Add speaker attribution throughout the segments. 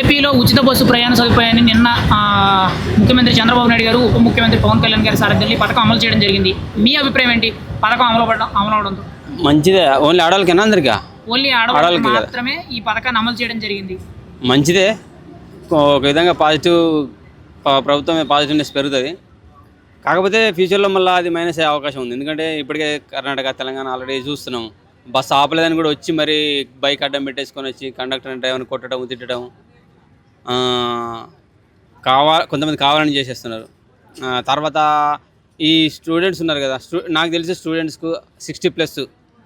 Speaker 1: ఏపీలో ఉచిత బస్సు ప్రయాణ సదుపాయాన్ని నిన్న ముఖ్యమంత్రి చంద్రబాబు నాయుడు గారు ఉప ముఖ్యమంత్రి పవన్ కళ్యాణ్ గారి సారథ్యంలో పథకం అమలు చేయడం జరిగింది. మీ అభిప్రాయం ఏంటి? పథకం అమలు పడడం అమలు అవడంతో?
Speaker 2: మంచిదే. ఓన్లీ ఆడవాళ్ళకేనా అందరికా?
Speaker 1: ఓన్లీ ఆడవాళ్ళకి. మాత్రమే ఈ పథకాన్ని అమలు చేయడం జరిగింది.
Speaker 2: మంచిదే. ఒక విధంగా పాజిటివ్ ప్రభుత్వం పాజిటివ్నెస్ పెరుగుతుంది. కాకపోతే ఫ్యూచర్లో మళ్ళీ అది మైనస్ అయ్యే అవకాశం ఉంది. ఎందుకంటే ఇప్పటికే కర్ణాటక తెలంగాణ ఆల్రెడీ చూస్తున్నాం. బస్సు ఆపలేదని కూడా వచ్చి మరి బైక్ అడ్డం పెట్టేసుకొని వచ్చి కండక్టర్ డ్రైవర్ని కొట్టడం తిట్టడం కావా కొంతమంది కావాలని చేసేస్తున్నారు. తర్వాత ఈ స్టూడెంట్స్ ఉన్నారు కదా స్టూ నాకు తెలిసి స్టూడెంట్స్కు సిక్స్టీ ప్లస్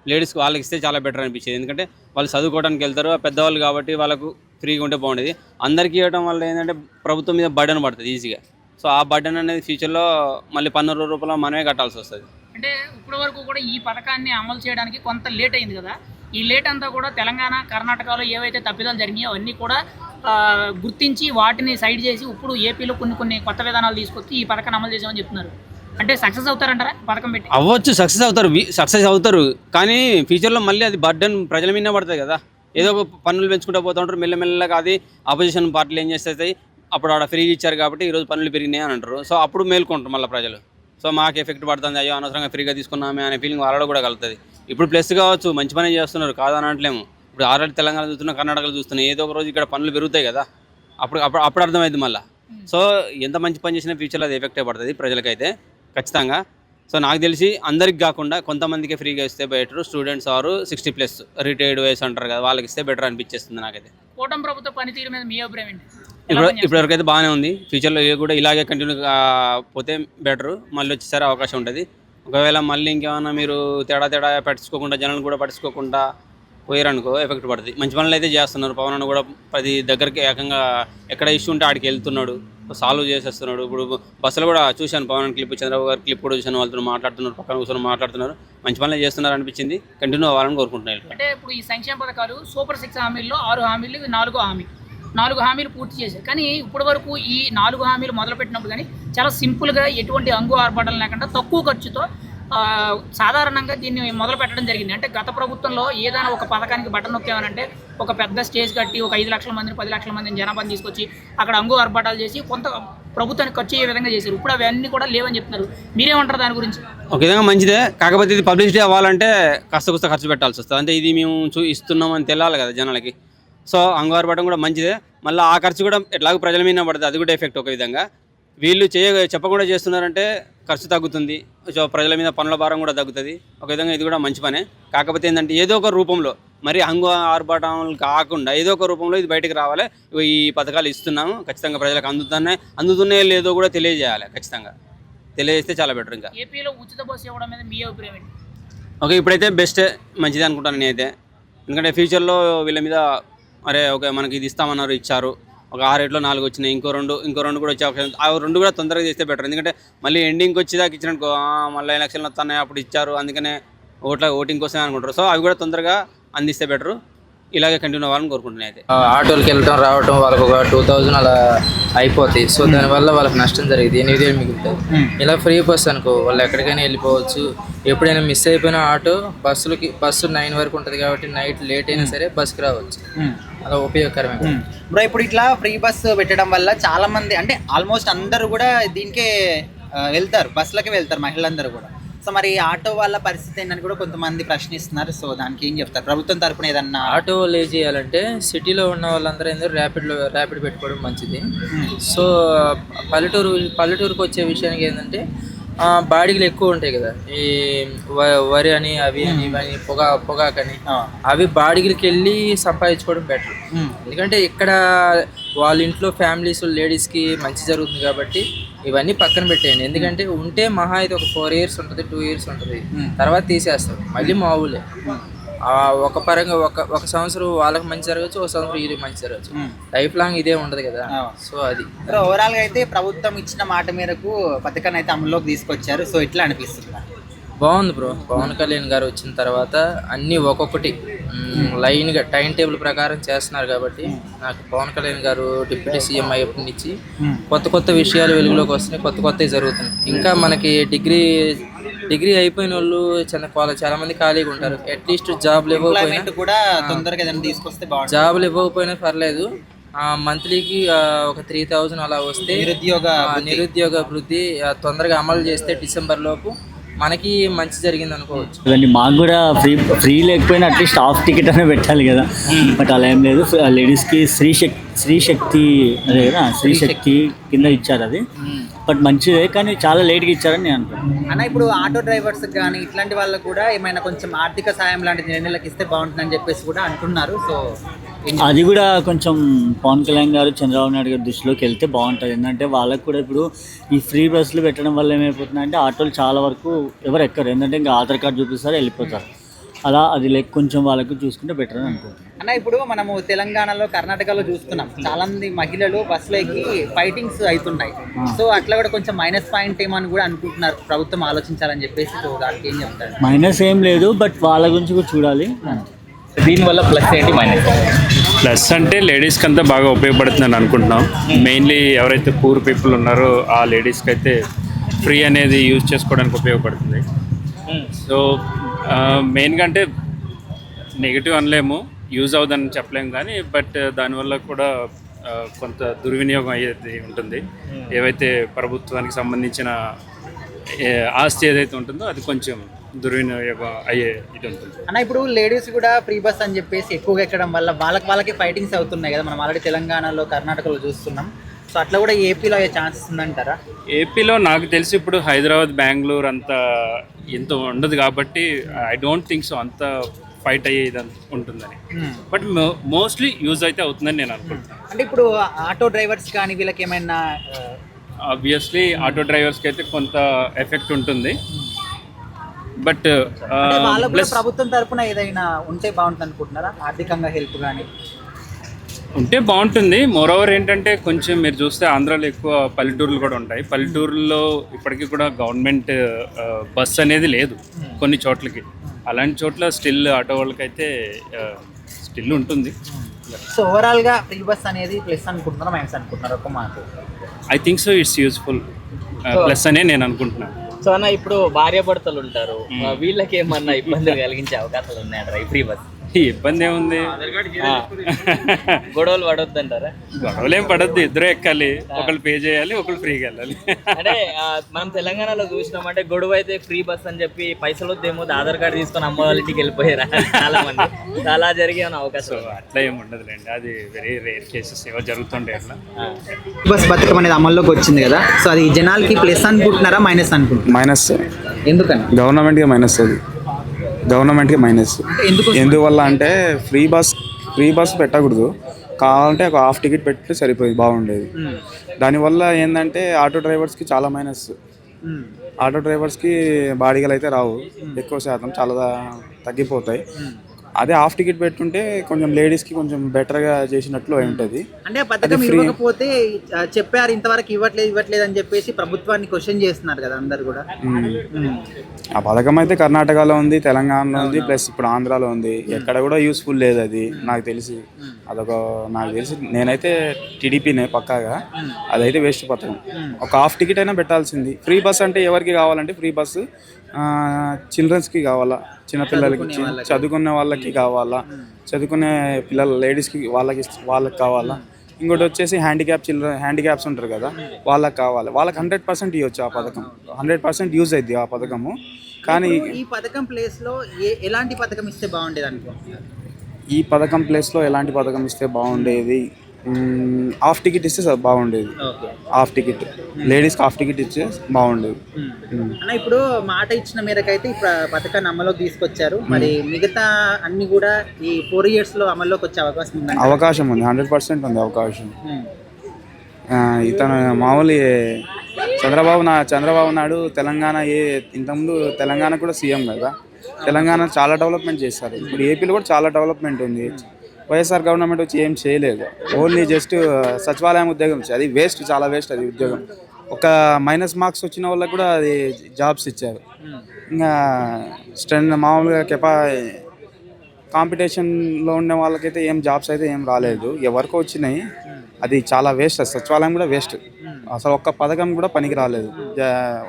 Speaker 2: లేడీస్కి వాళ్ళకి ఇస్తే చాలా బెటర్ అనిపించేది. ఎందుకంటే వాళ్ళు చదువుకోవడానికి వెళ్తారు పెద్దవాళ్ళు కాబట్టి వాళ్ళకు ఫ్రీగా ఉంటే బాగుండేది. అందరికీ ఇవ్వడం వల్ల ఏంటంటే ప్రభుత్వం మీద బర్డన్ పడుతుంది ఈజీగా. సో ఆ బర్డన్ అనేది ఫ్యూచర్లో మళ్ళీ పన్నెండు రూపాయలు మనమే కట్టాల్సి వస్తుంది.
Speaker 1: అంటే ఇప్పటి వరకు కూడా ఈ పథకాన్ని అమలు చేయడానికి కొంత లేట్ అయింది కదా. ఈ లేట్ అంతా కూడా తెలంగాణ కర్ణాటకలో ఏవైతే తప్పిదాలు జరిగినాయో అవన్నీ కూడా గుర్తించి వాటిని సైడ్ చేసి ఇప్పుడు ఏపీలో కొన్ని కొన్ని కొత్త విధానాలు తీసుకొచ్చి ఈ పథకాన్ని అమలు చేసామని చెప్తున్నారు. అంటే సక్సెస్ అవుతారంటారా పథకం పెట్టి?
Speaker 2: అవ్వచ్చు సక్సెస్ అవుతారు సక్సెస్ అవుతారు. కానీ ఫ్యూచర్లో మళ్ళీ అది బర్డన్ ప్రజల మీద పడుతుంది కదా. ఏదో ఒక పన్నులు పెంచుకుంటూ పోతూ ఉంటారు మెల్లమెల్లగా అది ఆపోజిషన్ పార్టీలు ఏం చేస్తాయి అప్పుడు ఆడ ఫ్రీ ఇచ్చారు కాబట్టి ఈరోజు పనులు పెరిగినాయి అని అంటారు. సో అప్పుడు మేల్కొంటారు మళ్ళీ ప్రజలు. సో మాకు ఎఫెక్ట్ పడుతుంది అయ్యో అనవసరంగా ఫ్రీగా తీసుకున్నామే అనే ఫీలింగ్ వాళ్ళలో కూడా కలుగుతుంది. ఇప్పుడు ప్లస్ కావచ్చు మంచి పని చేస్తున్నారు కాదని అనట్లేము. ఇప్పుడు ఆల్రెడీ తెలంగాణ చూస్తున్నా కర్ణాటకలో చూస్తున్నా ఏదో ఒక రోజు ఇక్కడ పనులు పెరుగుతాయి కదా. అప్పుడు అప్పుడు అప్పుడు అర్థమైంది మళ్ళీ. సో ఎంత మంచి పని చేసినా ఫ్యూచర్లో అది ఎఫెక్టే పడుతుంది ప్రజలకైతే ఖచ్చితంగా. సో నాకు తెలిసి అందరికి కాకుండా కొంతమందికి ఫ్రీగా ఇస్తే బెటర్ స్టూడెంట్స్ ఆరు సిక్స్టీ ప్లస్ రిటైర్డ్ వయసు అంటారు కదా వాళ్ళకి ఇస్తే బెటర్ అనిపించేస్తుంది నాకైతే.
Speaker 1: కూటమి ప్రభుత్వ పనితీరు మీద మీ అభిప్రాయం ఏంటి?
Speaker 2: ఇప్పుడు
Speaker 1: పనిచేస్తుంది?
Speaker 2: ఇప్పటివరకు అయితే బాగానే ఉంది. ఫ్యూచర్లో కూడా ఇలాగే కంటిన్యూ పోతే బెటర్ మళ్ళీ వచ్చేసరి అవకాశం ఉంటుంది. ఒకవేళ మళ్ళీ ఇంకేమైనా మీరు తేడా తేడా పట్టించుకోకుండా జనాలు కూడా పట్టించుకోకుండా పోయారనుకో ఎఫెక్ట్ పడుతుంది. మంచి పనులు అయితే చేస్తున్నారు. పవన్ అన్న కూడా ప్రతి దగ్గరికి ఏకంగా ఎక్కడ ఇష్యూ ఉంటే ఆడికి వెళ్తున్నాడు. సాల్వ్ చేసేస్తున్నాడు. ఇప్పుడు బస్సులు కూడా చూశాను పవన్ క్లిప్ చంద్రబాబు గారు క్లిప్ కూడా చూశాను. వాళ్ళతో మాట్లాడుతున్నారు. పక్కన కూర్చొని మాట్లాడుతున్నారు. మంచి పనులు చేస్తున్నారు అనిపించింది కంటిన్యూ అవ్వాలని కోరుకుంటున్నాను.
Speaker 1: అంటే ఇప్పుడు ఈ సంక్షేమ పథకాలు సూపర్ సిక్స్ హామీల్లో ఆరు హామీలు నాలుగో హామీ. నాలుగు హామీలు పూర్తి చేశారు. కానీ ఇప్పటి వరకు ఈ నాలుగు హామీలు మొదలుపెట్టినప్పుడు కానీ చాలా సింపుల్గా ఎటువంటి అంగు ఆర్భాటం లేకుండా తక్కువ ఖర్చుతో సాధారణంగా దీన్ని మొదలు పెట్టడం జరిగింది. అంటే గత ప్రభుత్వంలో ఏదైనా ఒక పథకానికి బటన్ నొక్కామనంటే ఒక పెద్ద స్టేజ్ కట్టి ఒక ఐదు లక్షల మందిని పది లక్షల మందిని జనాభాని తీసుకొచ్చి అక్కడ అంగు ఆర్భాటాలు చేసి కొంత ప్రభుత్వానికి ఖర్చు అయ్యే విధంగా చేశారు. ఇప్పుడు అవన్నీ కూడా లేవని చెప్తున్నారు. మీరేమంటారు దాని గురించి?
Speaker 2: ఒక విధంగా మంచిదే. కాకపోతే ఇది పబ్లిసిటీ అవ్వాలంటే కాస్త ఖర్చు పెట్టాల్సి వస్తుంది. అంటే ఇది మేము చూ ఇస్తున్నామని తెలియాలి కదా జనాలకి. సో అంగవారు పడడం కూడా మంచిదే. మళ్ళీ ఆ ఖర్చు కూడా ఎట్లాగో ప్రజల మీద పడుతుంది. అది కూడా ఎఫెక్ట్ ఒక విధంగా. వీళ్ళు చేయ చెప్పకుండా చేస్తున్నారంటే ఖర్చు తగ్గుతుంది. సో ప్రజల మీద పనుల భారం కూడా తగ్గుతుంది. ఒక విధంగా ఇది కూడా మంచి పనే. కాకపోతే ఏంటంటే ఏదో ఒక రూపంలో మరి అంగు ఆర్భాటాలు కాకుండా ఏదో ఒక రూపంలో ఇది బయటకు రావాలి. ఈ పథకాలు ఇస్తున్నాము. ఖచ్చితంగా ప్రజలకు అందుతున్నాయి. అందుతున్నాయో లేదో కూడా తెలియజేయాలి ఖచ్చితంగా. తెలియజేస్తే చాలా బెటర్ ఇంకా.
Speaker 1: ఏపీలో ఉచిత బస్సు ఇవ్వడం మీద మీ అభిప్రాయం
Speaker 2: ఓకే ఇప్పుడైతే బెస్ట్ మంచిది అనుకుంటాను నేనైతే. ఎందుకంటే ఫ్యూచర్లో వీళ్ళ మీద అరే ఓకే మనకి ఇది ఇస్తామన్నారు ఇచ్చారు. ఒక ఆ రేట్లో నాలుగు వచ్చినాయి ఇంకో రెండు ఇంకో రెండు కూడా వచ్చే అవకాశం ఆ రెండు కూడా తొందరగా చేస్తే బెటర్ ఎందుకంటే మళ్ళీ ఎండింగ్కి వచ్చేదాకా ఇచ్చినట్టుకో "ఆ, మళ్ళీ ఎలక్షన్లు వస్తున్నాయి అప్పుడు ఇచ్చారు అందుకనే ఓట్ల ఓటింగ్ కోసమే అనుకుంటారు. సో అవి కూడా తొందరగా అందిస్తే బెటరు ఇలాగే కంటిన్యూ అవ్వాలని కోరుకుంటున్నాను అయితే.
Speaker 3: ఆటోలకి వెళ్ళటం రావటం వాళ్ళకి ఒక టూ థౌజండ్ అలా అయిపోతాయి. సో దానివల్ల వాళ్ళకి నష్టం జరిగింది. ఎనిమిది వేలు మిగులుతాయి. ఇలా ఫ్రీ బస్ అనుకో వాళ్ళు ఎక్కడికైనా వెళ్ళిపోవచ్చు. ఎప్పుడైనా మిస్ అయిపోయిన ఆటో బస్సులకి బస్సు నైన్ వరకు ఉంటుంది కాబట్టి నైట్ లేట్ అయినా సరే బస్కి రావచ్చు. అలా ఉపయోగకరమే
Speaker 4: బ్రో ఇప్పుడు ఇట్లా ఫ్రీ బస్ పెట్టడం వల్ల చాలా మంది అంటే ఆల్మోస్ట్ అందరూ కూడా దీనికే వెళ్తారు. బస్సులకే వెళ్తారు మహిళలందరూ కూడా. సో మరి ఆటో వాళ్ళ పరిస్థితి ఏంటని కూడా కొంతమంది ప్రశ్నిస్తున్నారు. సో దానికి ఏం చెప్తారు? ప్రభుత్వం తరపున ఏదన్నా
Speaker 3: ఆటో వాళ్ళు ఏం చేయాలంటే సిటీలో ఉన్న వాళ్ళందరూ ఏంటంటే ర్యాపిడ్లో ర్యాపిడ్ పెట్టుకోవడం మంచిది. సో పల్లెటూరు పల్లెటూరుకి వచ్చే విషయానికి ఏంటంటే ఆ, బాడిగలు ఎక్కువ ఉంటాయి కదా. ఈ వ- వరి అని అవి అని ఇవని పొగా పొగాకని. అవి బాడిగలకి వెళ్ళి సంపాదించుకోవడం బెటర్. ఎందుకంటే ఇక్కడ వాళ్ళ ఇంట్లో ఫ్యామిలీస్ లేడీస్కి మంచి జరుగుతుంది కాబట్టి ఇవన్నీ పక్కన పెట్టేయండి. ఎందుకంటే ఉంటే మహా అయితే ఒక ఫోర్ ఇయర్స్ ఉంటుంది టూ ఇయర్స్ ఉంటుంది. తర్వాత తీసేస్తారు. మళ్ళీ మామూలే ఆ ఒక పరంగా ఒక ఒక సంవత్సరం వాళ్ళకి మంచి జరగచ్చు ఒక సంవత్సరం వీళ్ళకి మంచి జరగచ్చు. లైఫ్ లాంగ్ ఇదే ఉండదు కదా. సో అది.
Speaker 4: ఓవరాల్గా అయితే ప్రభుత్వం ఇచ్చిన మాట మేరకు పథకాన్ని అయితే అమల్లోకి తీసుకొచ్చారు. సో ఎట్లా అనిపిస్తుంది?
Speaker 3: బాగుంది బ్రో. పవన్ కళ్యాణ్ గారు వచ్చిన తర్వాత అన్నీ ఒక్కొక్కటి లైన్గా టైం టేబుల్ ప్రకారం చేస్తున్నారు కాబట్టి నాకు పవన్ కళ్యాణ్ గారు డిప్యూటీ సీఎం అయ్యప్పటి నుంచి కొత్త కొత్త విషయాలు వెలుగులోకి వస్తున్నాయి కొత్త కొత్తవి జరుగుతున్నాయి. ఇంకా మనకి డిగ్రీ డిగ్రీ అయిపోయిన వాళ్ళు చాలా చాలా- మంది ఖాళీగా ఉంటారు. అట్లీస్ట్ జాబ్లు ఇవ్వకపోయినా.
Speaker 4: కూడా తొందరగా తీసుకొస్తే
Speaker 3: జాబులు ఇవ్వకపోయినా పర్లేదు. మంత్లీకి ఒక త్రీ థౌజండ్ అలా వస్తే
Speaker 4: నిరుద్యోగ
Speaker 3: నిరుద్యోగ వృద్ధి తొందరగా అమలు చేస్తే డిసెంబర్ లోపు మనకి మంచి జరిగింది అనుకోవచ్చు.
Speaker 5: ఇవన్నీ మాకు కూడా ఫ్రీ ఫ్రీ లేకపోయినా అట్లీస్ట్ హాఫ్ టికెట్ అనే పెట్టాలి కదా. బట్ అలా ఏం లేదు. లేడీస్కి స్త్రీ శక్తి స్త్రీ శక్తి అదే కదా? స్త్రీ శక్తి కింద ఇచ్చారు అది. బట్ మంచిదే కానీ చాలా లేట్గా ఇచ్చారని నేను అనుకుంటున్నాను
Speaker 4: అన్న ఇప్పుడు ఆటో డ్రైవర్స్ కానీ ఇట్లాంటి వాళ్ళకు కూడా ఏమైనా కొంచెం ఆర్థిక సాయం లాంటిది రెండు నెలలకు ఇస్తే బాగుంటుందని చెప్పేసి కూడా అంటున్నారు. సో
Speaker 5: అది కూడా కొంచెం పవన్ కళ్యాణ్ గారు చంద్రబాబు నాయుడు గారి దృష్టిలోకి వెళ్తే బాగుంటుంది. ఎందుకంటే వాళ్ళకు కూడా ఇప్పుడు ఈ ఫ్రీ బస్సులు పెట్టడం వల్ల ఏమైపోతుందంటే ఆటోలు చాలా వరకు ఎవరు ఎక్కరు. ఎందుకంటే ఇంకా ఆధార్ కార్డు చూపిస్తారు వెళ్ళిపోతారు. అలా అది లెక్క కొంచెం వాళ్ళకు చూసుకుంటే బెటర్ అని అనుకుంటున్నాను.
Speaker 4: అన్న ఇప్పుడు మనము తెలంగాణలో కర్ణాటకలో చూస్తున్నాం. చాలా మంది మహిళలు బస్సులో ఎక్కి ఫైటింగ్స్ అవుతున్నాయి. సో అట్లా కూడా కొంచెం మైనస్ పాయింట్ ఏమని కూడా అనుకుంటున్నారు. ప్రభుత్వం ఆలోచించాలని చెప్పేసి సో దానికి ఏం చెప్తారు?
Speaker 5: మైనస్ ఏం లేదు బట్ వాళ్ళ గురించి కూడా చూడాలి.
Speaker 6: దీనివల్ల ప్లస్ ఏంటి మైనస్
Speaker 7: ప్లస్ అంటే లేడీస్కి అంతా బాగా ఉపయోగపడుతుందని అనుకుంటున్నాం. మెయిన్లీ ఎవరైతే పూర్ పీపుల్ ఉన్నారో ఆ లేడీస్కి అయితే ఫ్రీ అనేది యూజ్ చేసుకోవడానికి ఉపయోగపడుతుంది. సో మెయిన్గా అంటే నెగిటివ్ అనలేము యూజ్ అవుదని చెప్పలేము కానీ బట్ దానివల్ల కూడా కొంత దుర్వినియోగం అయ్యేది ఉంటుంది. ఏవైతే ప్రభుత్వానికి సంబంధించిన ఆస్తి ఏదైతే ఉంటుందో అది కొంచెం దుర్వినియోగం అయ్యే ఇది ఉంటుంది.
Speaker 4: అన్న ఇప్పుడు లేడీస్ కూడా ఫ్రీ బస్ అని చెప్పేసి ఎక్కువగా ఎక్కడం వల్ల వాళ్ళకి వాళ్ళకి ఫైటింగ్స్ అవుతున్నాయి కదా. మనం ఆల్రెడీ తెలంగాణలో కర్ణాటకలో చూస్తున్నాం. సో అట్లా కూడా ఏపీలో అయ్యే ఛాన్సెస్ ఉందంటారా?
Speaker 7: ఏపీలో నాకు తెలిసి ఇప్పుడు హైదరాబాద్ బెంగళూరు అంత ఇంత ఉండదు కాబట్టి ఐ డోంట్ థింక్ సో అంత ఫైట్ అయ్యే ఇది ఉంటుందని. బట్ మోస్ట్లీ యూజ్ అయితే అవుతుందని నేను అనుకుంటున్నాను
Speaker 4: అంటే ఇప్పుడు ఆటో డ్రైవర్స్ కానీ వీళ్ళకి ఏమైనా
Speaker 7: ఆబ్వియస్లీ ఆటో డ్రైవర్స్కి అయితే కొంత ఎఫెక్ట్ ఉంటుంది. బట్ ప్లస్
Speaker 4: ప్రభుత్వం తరపున ఏదైనా ఉంటే బాగుంటుంది అనుకుంటున్నారా ఆర్థికంగా హెల్ప్ కానీ
Speaker 7: ఉంటే బాగుంటుంది. మోరోవర్ ఏంటంటే కొంచెం మీరు చూస్తే ఆంధ్రాలో ఎక్కువ పల్లెటూర్లు కూడా ఉంటాయి. పల్లెటూరులో ఇప్పటికీ కూడా గవర్నమెంట్ బస్ అనేది లేదు కొన్ని చోట్లకి. అలాంటి చోట్ల స్టిల్ ఆటో వాళ్ళకైతే స్టిల్ ఉంటుంది.
Speaker 4: సో ఓవరాల్గా ఫ్రీ బస్ అనేది ప్లస్ అనుకుంటున్నారా మైనస్ అనుకుంటున్నారు ఒక మాట?
Speaker 7: I think so it's useful plus అనే నేను అనుకుంటున్నాను.
Speaker 6: సో అన్న ఇప్పుడు భార్య భర్తలు ఉంటారు వీళ్ళకి ఏమన్నా ఇబ్బందులు కలిగించే అవకాశాలు ఉన్నాయంటారా ఈ ఫ్రీ బస్
Speaker 7: ఇబ్బంది ఏముంది?
Speaker 6: గొడవలు పడొద్దంటారా?
Speaker 7: గొడవలేం పడద్దు ఇద్దరు ఎక్కాలి. ఒకళ్ళు పే చేయాలి ఒకళ్ళు ఫ్రీగా వెళ్ళాలి.
Speaker 6: అంటే మనం తెలంగాణలో చూసినామంటే గొడవ అయితే ఫ్రీ బస్ అని చెప్పి పైసలు వద్దేమో ఆధార్ కార్డు తీసుకొని అమ్మ వాళ్ళ ఇంటికి వెళ్ళిపోయారు? చాలా మంది చాలా జరిగే అవకాశం
Speaker 7: అట్లా ఏమి ఉండదులేండి. అది వెరీ రేర్ కేసెస్ ఏవో జరుగుతుండే అట్లా.
Speaker 4: బస్ పథకం అనేది అమల్లోకి వచ్చింది కదా? సో అది జనాలకి ప్లస్ అనుకుంటున్నారా మైనస్ అనుకుంటున్నారా?
Speaker 8: మైనస్.
Speaker 4: ఎందుకని?
Speaker 8: గవర్నమెంట్కి మైనస్ అది. గవర్నమెంట్కి మైనస్. ఎందువల్ల అంటే ఫ్రీ బస్ ఫ్రీ బస్ పెట్టకూడదు. కావాలంటే ఒక హాఫ్ టికెట్ పెట్టి సరిపోయింది బాగుండేది. దానివల్ల ఏంటంటే ఆటో డ్రైవర్స్కి చాలా మైనస్. ఆటో డ్రైవర్స్కి బాడీగలు అయితే రావు ఎక్కువ శాతం చాలా తగ్గిపోతాయి. అదే హాఫ్ టికెట్ పెట్టుంటే కొంచెం లేడీస్కి కొంచెం బెటర్గా చేసినట్లు అయి ఉంటుంది.
Speaker 4: అంటే పథకం ఇవ్వకపోతే చెప్పారు ఇంతవరకు ఇవ్వట్లేదు ఇవ్వట్లేదు అని చెప్పేసి ప్రభుత్వాన్ని క్వశ్చన్ చేస్తున్నారు కదా అందరు కూడా.
Speaker 8: ఆ పథకం అయితే కర్ణాటకలో ఉంది తెలంగాణలో ఉంది ప్లస్ ఇప్పుడు ఆంధ్రాలో ఉంది. ఎక్కడ కూడా యూస్ఫుల్ లేదు అది నాకు తెలిసి. అదొక నాకు తెలిసి నేనైతే టీడీపీనే పక్కాగా. అదైతే వేస్ట్ పథకం. ఒక హాఫ్ టికెట్ అయినా పెట్టాల్సింది. ఫ్రీ బస్ అంటే ఎవరికి కావాలంటే ఫ్రీ బస్సు చిల్డ్రన్స్కి కావాలా చిన్నపిల్లలకి చదువుకునే వాళ్ళకి. కావాలా చదువుకునే పిల్లల లేడీస్కి వాళ్ళకి వాళ్ళకి కావాలా. ఇంకోటి వచ్చేసి హ్యాండిక్యాప్ చిల్డ్రన్ హ్యాండిక్యాప్స్ ఉంటారు కదా వాళ్ళకి కావాలి. వాళ్ళకి హండ్రెడ్ పర్సెంట్ ఇవ్వచ్చు ఆ పథకం. హండ్రెడ్ పర్సెంట్ యూజ్ అయింది ఆ పథకము. కానీ
Speaker 4: ఈ పథకం ప్లేస్లో ఏ ఎలాంటి పథకం ఇస్తే బాగుండేది అనుకుంటున్నారు?
Speaker 8: ఈ పథకం ప్లేస్లో ఎలాంటి పథకం ఇస్తే బాగుండేది? హాఫ్ టికెట్ ఇస్తే బాగుండేది. Half ticket. లేడీస్కి హాఫ్ టికెట్ ఇస్తే బాగుండేది.
Speaker 4: అన్న ఇప్పుడు మాట ఇచ్చిన మేరకైతే ఈ ప్ర- పథకాన్ని అమల్లోకి తీసుకొచ్చారు. మరి మిగతా అన్ని కూడా ఈ ఫోర్ ఇయర్స్లో అమల్లోకి వచ్చే అవకాశం ఉందండి
Speaker 8: అవకాశం ఉంది. హండ్రెడ్ పర్సెంట్ ఉంది అవకాశం. ఇతను మామూలు చంద్రబాబు నా చంద్రబాబు నాయుడు తెలంగాణ ఏ ఇంతకుముందు తెలంగాణ కూడా సీఎం కదా. తెలంగాణ చాలా డెవలప్మెంట్ చేశారు. ఇప్పుడు ఏపీలో కూడా చాలా డెవలప్మెంట్ ఉంది. వైఎస్ఆర్ గవర్నమెంట్ వచ్చి ఏం చేయలేదు. ఓన్లీ జస్ట్ సచివాలయం ఉద్యోగం అది వేస్ట్ చాలా వేస్ట్ అది ఉద్యోగం. ఒక మైనస్ మార్క్స్ వచ్చిన వాళ్ళకి కూడా అది జాబ్స్ ఇచ్చారు. ఇంకా స్టెండ్ మామూలుగా కెపా కాంపిటీషన్లో ఉన్న వాళ్ళకైతే ఏం జాబ్స్ అయితే ఏం రాలేదు. ఎవరికో వచ్చినాయి. అది చాలా వేస్ట్. సచివాలయం కూడా వేస్ట్. అసలు ఒక్క పథకం కూడా పనికి రాలేదు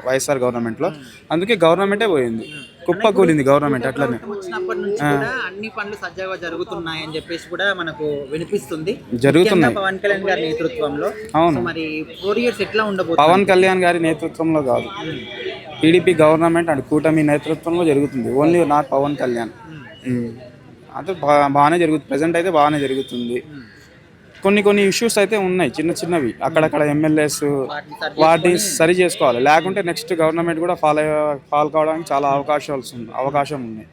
Speaker 8: వైఎస్ఆర్ గవర్నమెంట్లో. అందుకే గవర్నమెంటే పోయింది. కుప్పకూలింది గవర్నమెంట్ అట్లనే.
Speaker 4: వచ్చినప్పటి నుంచి కూడా అన్ని పనులు సజావుగా జరుగుతున్నాయి అని చెప్పేసి కూడా మనకు వినిపిస్తుంది.
Speaker 8: జరుగుతున్నాయి.
Speaker 4: పవన్ కళ్యాణ్ గారి నేతృత్వంలో.
Speaker 8: అవును.
Speaker 4: మరి ఫోర్ ఇయర్స్ ఎట్లా ఉండబోతుంది?
Speaker 8: పవన్ కళ్యాణ్ గారి నేతృత్వంలో కాదు. టీడీపీ గవర్నమెంట్ అండ్ కూటమి నేతృత్వంలో జరుగుతుంది. Only not Pawan Kalyan. అదే బాగానే జరుగుతుంది. ప్రజెంట్ అయితే బాగానే జరుగుతుంది. కొన్ని కొన్ని ఇష్యూస్ అయితే ఉన్నాయి చిన్న చిన్నవి. అక్కడక్కడ ఎమ్మెల్యేస్ వాటిని సరి చేసుకోవాలి. లేకుంటే నెక్స్ట్ గవర్నమెంట్ కూడా ఫాలో ఫాల్ కావడానికి చాలా అవకాశాలు అవకాశం ఉన్నాయి.